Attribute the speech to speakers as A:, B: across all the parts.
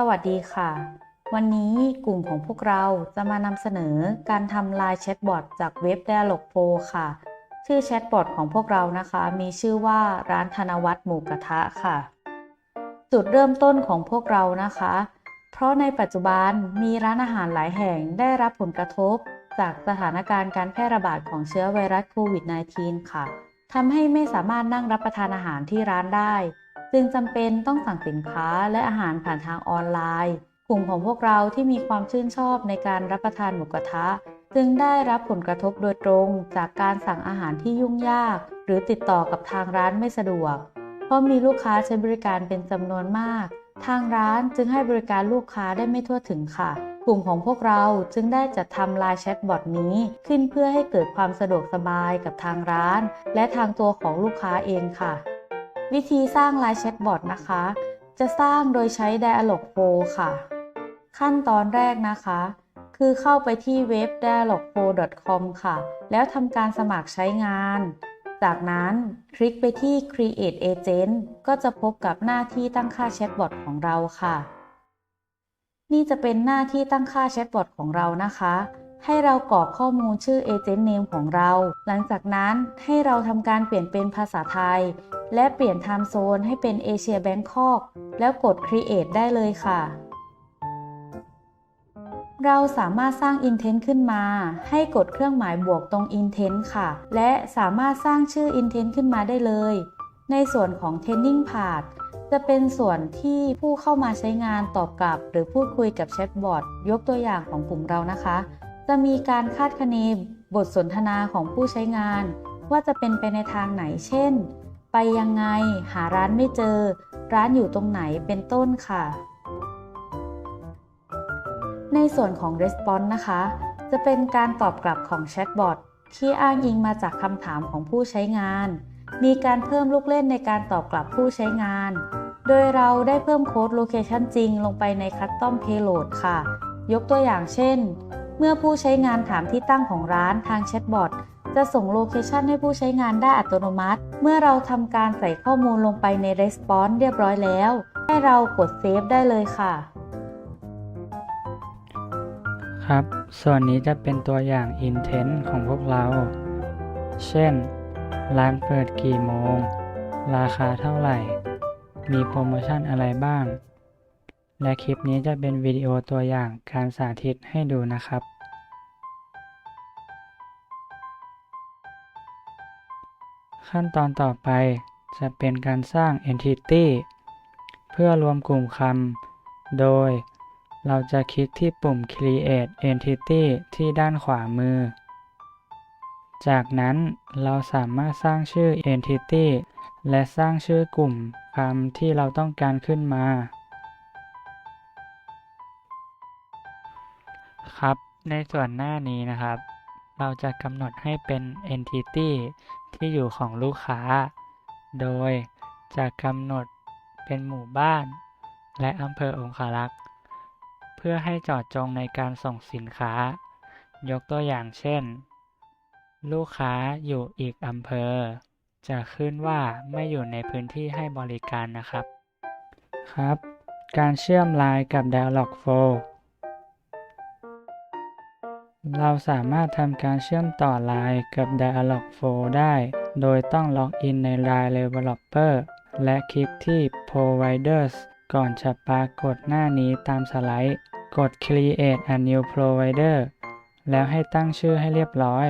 A: สวัสดีค่ะ วันนี้กลุ่มของพวกเราจะมานำเสนอการทำไลน์แชทบอทจากเว็บ Dialog Pro ค่ะ ชื่อแชทบอทของพวกเรานะคะ มีชื่อว่าร้านธนวัฒน์หมูกระทะค่ะ จุดเริ่มต้นของพวกเรานะคะ เพราะในปัจจุบันมีร้านอาหารหลายแห่งได้รับผลกระทบ จากสถานการณ์การแพร่ระบาดของเชื้อไวรัสโควิด -19 ค่ะทำให้ไม่สามารถนั่งรับประทานอาหารที่ร้านได้ จึงจำเป็นต้องสั่งสินค้าและอาหารผ่านทางออนไลน์ กลุ่มของพวกเราที่มีความชื่นชอบในการรับประทานหมูกระทะ จึงได้รับผลกระทบโดยตรงจากการสั่งอาหารที่ยุ่งยาก หรือติดต่อกับทางร้านไม่สะดวก เพราะมีลูกค้าใช้บริการเป็นจำนวนมาก ทางร้านจึงให้บริการลูกค้าได้ไม่ทั่วถึงค่ะกลุ่มของพวกเราจึงได้จัดทำไลน์แชทบอทนี้ขึ้นเพื่อให้เกิดความสะดวกสบายกับทางร้าน และทางตัวของลูกค้าเองค่ะ วิธีสร้างไลน์แชทบอทนะคะ จะสร้างโดยใช้ Dialog Pro ค่ะ ขั้นตอนแรกนะคะ คือเข้าไปที่เว็บ dialogpro.com ค่ะ แล้วทำการสมัครใช้งาน จากนั้นคลิกไปที่ Create Agent ก็จะพบกับหน้าที่ตั้งค่าแชทบอทของเราค่ะ นี่จะเป็นหน้าที่ตั้งค่าแชทบอทของเรานะคะ ให้เรากรอกข้อมูลชื่อ Agent Name ของเรา หลังจากนั้นให้เราทำการเปลี่ยนเป็นภาษาไทย และเปลี่ยน Time Zone ให้เป็นเอเชียแบงคอกแล้วกด Create ได้เลยค่ะ เราสามารถสร้าง Intent ขึ้นมา ให้กดเครื่องหมายบวกตรง Intent ค่ะ และสามารถสร้างชื่อ Intent ขึ้นมาได้เลย ในส่วนของ Training Part จะเป็นส่วนที่ผู้เข้ามาใช้งานตอบกลับ หรือพูดคุยกับแชทบอทยกตัวอย่างของกลุ่มเรานะคะ จะมีการคาดคะเนบทสนทนาของผู้ใช้งาน ว่าจะเป็นไปในทางไหน เช่น ไปยังไง หาร้านไม่เจอ ร้านอยู่ตรงไหนเป็นต้นค่ะ ในส่วนของ Response นะคะ จะเป็นการตอบกลับของแชทบอทที่อ้างอิงมาจากคำถามของผู้ใช้งาน มีการเพิ่มลูกเล่นในการตอบกลับผู้ใช้งาน โดยเราได้เพิ่มโค้ดโลเคชันจริงลงไปใน Custom Payload ค่ะ ยกตัวอย่างเช่น เมื่อผู้ใช้งานถามที่ตั้งของร้านทางแชทบอทจะส่งโลเคชันให้ผู้ใช้งานได้อัตโนมัติ เมื่อเราทำการใส่ข้อมูลลงไปใน Response เรียบร้อยแล้ว ให้เรากด Save ได้เลยค่ะ
B: ครับ ส่วนนี้จะเป็นตัวอย่าง intent ของพวกเรา เช่น ร้านเปิดกี่โมง ราคาเท่าไหร่ มีโปรโมชั่นอะไรบ้าง และคลิปนี้จะเป็นวิดีโอตัวอย่างการสาธิตให้ดูนะครับ ขั้นตอนต่อไปจะเป็นการสร้าง entity เพื่อรวมกลุ่มคำ โดยเราจะคลิกที่ปุ่ม Create Entity ที่ด้านขวามือ จากนั้นเราสามารถสร้างชื่อ Entity และสร้างชื่อกลุ่มคำที่เราต้องการขึ้นมา ครับ ในส่วนหน้านี้นะครับ เราจะกำหนดให้เป็น Entity ที่อยู่ของลูกค้า โดยจะกำหนดเป็นหมู่บ้าน และอำเภอองคารักษ์เพื่อให้จอดจงในการส่งสินค้า ยกตัวอย่างเช่น ลูกค้าอยู่อีกอำเภอ จะขึ้นว่าไม่อยู่ในพื้นที่ให้บริการนะครับ ครับ การเชื่อมไลน์กับ Dialogflow เราสามารถทำการเชื่อมต่อไลน์กับ Dialogflow ได้ โดยต้องล็อกอินใน Line Developer และคลิกที่ Providers ก่อนจะปรากฏหน้านี้ตามสไลด์ กด Create a new provider แล้วให้ตั้งชื่อให้เรียบร้อย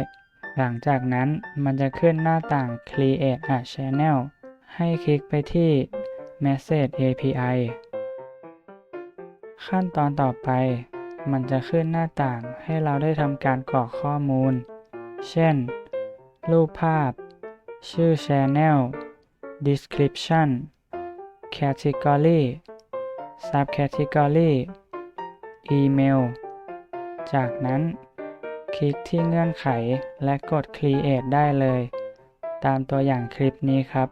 B: หลังจากนั้นมันจะขึ้นหน้าต่าง Create a channel ให้คลิกไปที่ Message API ขั้นตอนต่อไป มันจะขึ้นหน้าต่างให้เราได้ทำการกรอกข้อมูล เช่น รูปภาพ ชื่อ Channel Description Category Subcategory อีเมล จากนั้น คลิกที่เงื่อนไขและกด Create ได้เลย ตามตัวอย่างคลิปนี้ครับ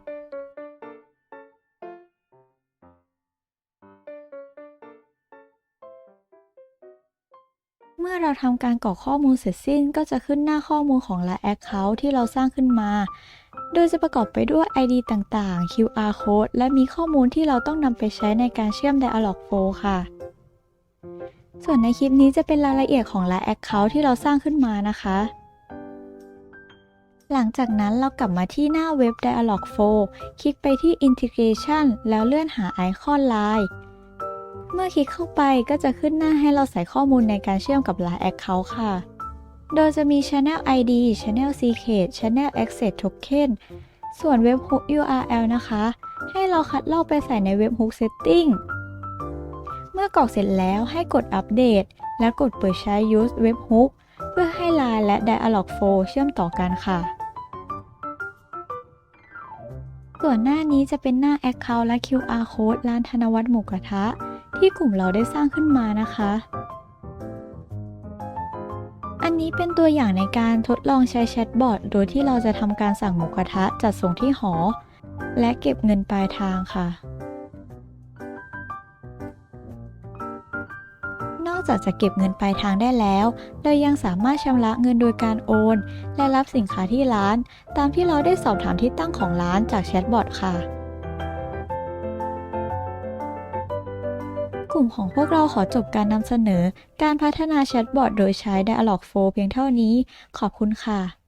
C: เมื่อเราทำการกรอกข้อมูลเสร็จสิ้นก็จะขึ้นหน้าข้อมูลของ Line Account ที่เราสร้างขึ้นมา โดยจะประกอบไปด้วย ID ต่างๆ QR code และมีข้อมูลที่เราต้องนำไปใช้ในการเชื่อม Dialog Flow ค่ะ ส่วนในคลิปนี้จะเป็นรายละเอียดของ Line Account ที่เราสร้างขึ้นมานะคะ หลังจากนั้นเรากลับมาที่หน้าเว็บ Dialog Flow คลิกไปที่ Integration แล้วเลื่อนหาไอคอน Line เมื่อคลิกเข้าไปก็จะขึ้นหน้าให้เราใส่ข้อมูลในการเชื่อมกับ Line Account ค่ะ โดยจะมี Channel ID Channel Secret Channel Access Token ส่วน Webhook URL นะคะ ให้เราคัดลอกไปใส่ใน Webhook Setting เมื่อกรอกเสร็จแล้วให้กดอัปเดต และกดเปิดใช้ Use Webhook เพื่อให้ Line และ Dialog Flow เชื่อมต่อกันค่ะ ส่วนหน้านี้จะเป็นหน้า Account และ QR Code ร้านธนวัฒน์หมูกระทะ ที่กลุ่มเราได้สร้างขึ้นมานะคะ อันนี้เป็นตัวอย่างในการทดลองใช้แชทบอทโดยที่เราจะทำการสั่งหมูกระทะจัดส่งที่หอ และเก็บเงินปลายทางค่ะ นอกจากจะเก็บเงินปลายทางได้แล้ว เรายังสามารถชำระเงินโดยการโอน และรับสินค้าที่ร้าน ตามที่เราได้สอบถามที่ตั้งของร้านจากแชทบอทค่ะ กลุ่มของพวกเราขอจบการนำเสนอ การพัฒนาแชทบอทโดยใช้ Dialog Flow เพียงเท่านี้ ขอบคุณค่ะ